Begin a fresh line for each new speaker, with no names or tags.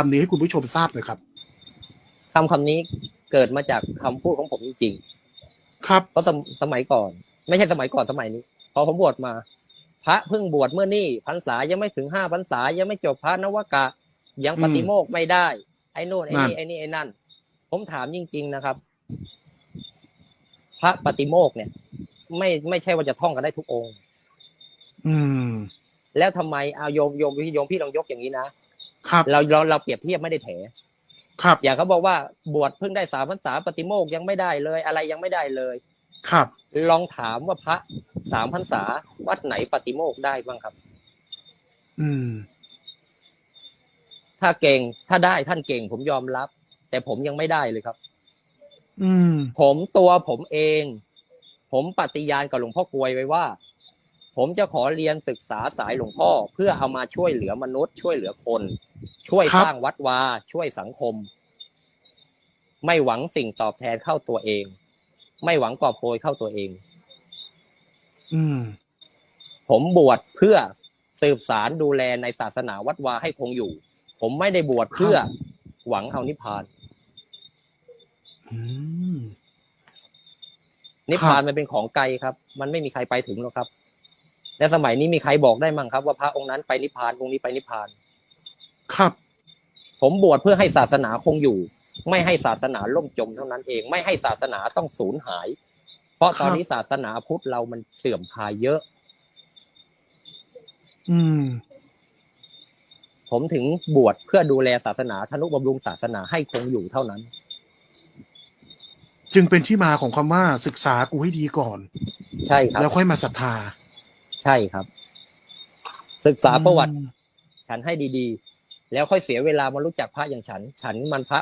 คำนี้ให้คุณผู้ชมทราบหน่อยครับ
คำคำนี้เกิดมาจากคำพูดของผมจริง
ครับ
ๆเพราะสมสมัยก่อน ไม่ใช่สมัยก่อนสมัยนี้ พอผมบวชมา พระเพิ่งบวชเมื่อนี่พรรษายังไม่ถึงห้าพรรษายังไม่จบพระนวกะ ยังปฏิโมกข์ไม่ได้ ไอ้นู่นไอ้นี่
นั่น
ไอ้นี่ไอ้นั่น ผมถามจริง ๆนะครับ พระปฏิโมกข์เนี่ย ไม่ไม่ใช่ว่าจะท่องกันได้ทุกองค์
อืม
แล้วทำไมเอาโยมโยมพี่โยมพี่ลองยกอย่างนี้นะ ครับ เราเราเราเปรียบเทียบไม่ได้แถ
ครับ
อย่างเขาบอกว่าบวชเพิ่งได้สามพรรษาปฏิโมกข์ยังไม่ได้เลย อะไรยังไม่ได้เลย
ครับ
ลองถามว่าพระสามพรรษาวัดไหนปฏิโมกข์ได้บ้างครับ
อืม
ถ้าเก่งถ้าได้ท่านเก่งผมยอมรับ แต่ผมยังไม่ได้เลยครับ
อืม
ผมตัวผมเอง ผมปฏิญาณกับหลวงพ่อกลวยไว้ว่า ผมจะขอเรียนศึกษาสายหลวงพ่อ เพื่อเอามาช่วยเหลือมนุษย์ ช่วยเหลือคน ช่วย
ครับ
สร้างวัดวาช่วยสังคม ไม่หวังสิ่งตอบแทนเข้าตัวเอง ไม่หวังกอบโกยเข้าตัวเอง
อืม
ผมบวชเพื่อสืบสารดูแลในศาสนาวัดวาให้คงอยู่ ผมไม่ได้บวชเพื่อหวังเอานิพพาน
อืม
นิพพานมันเป็นของไกลครับ มันไม่มีใครไปถึงหรอกครับ และสมัยนี้มีใครบอกได้มั่งครับ ว่าพระองค์นั้นไปนิพพานองค์นี้ไปนิพพาน
ครับ
ผมบวชเพื่อให้ศาสนาคงอยู่ ไม่ให้ศาสนาล่มจมเท่านั้นเอง ไม่ให้ศาสนาต้องสูญหาย เพราะตอนนี้ศาสนาพุทธเรามันเสื่อมคลายเยอะ
อืม
ผมถึงบวชเพื่อดูแลศาสนาธนุบำรุงศาสนาให้คงอยู่เท่านั้น
จึงเป็นที่มาของคำว่าศึกษากูให้ดีก่อน
ใช่ครับ
แล้วค่อยมาศรัทธา
ใช่ครับ ศึกษาประวัติ
อืม
ฉันให้ดีๆ แล้วค่อยเสียเวลามารู้จักพระอย่างฉัน ฉันมันพระ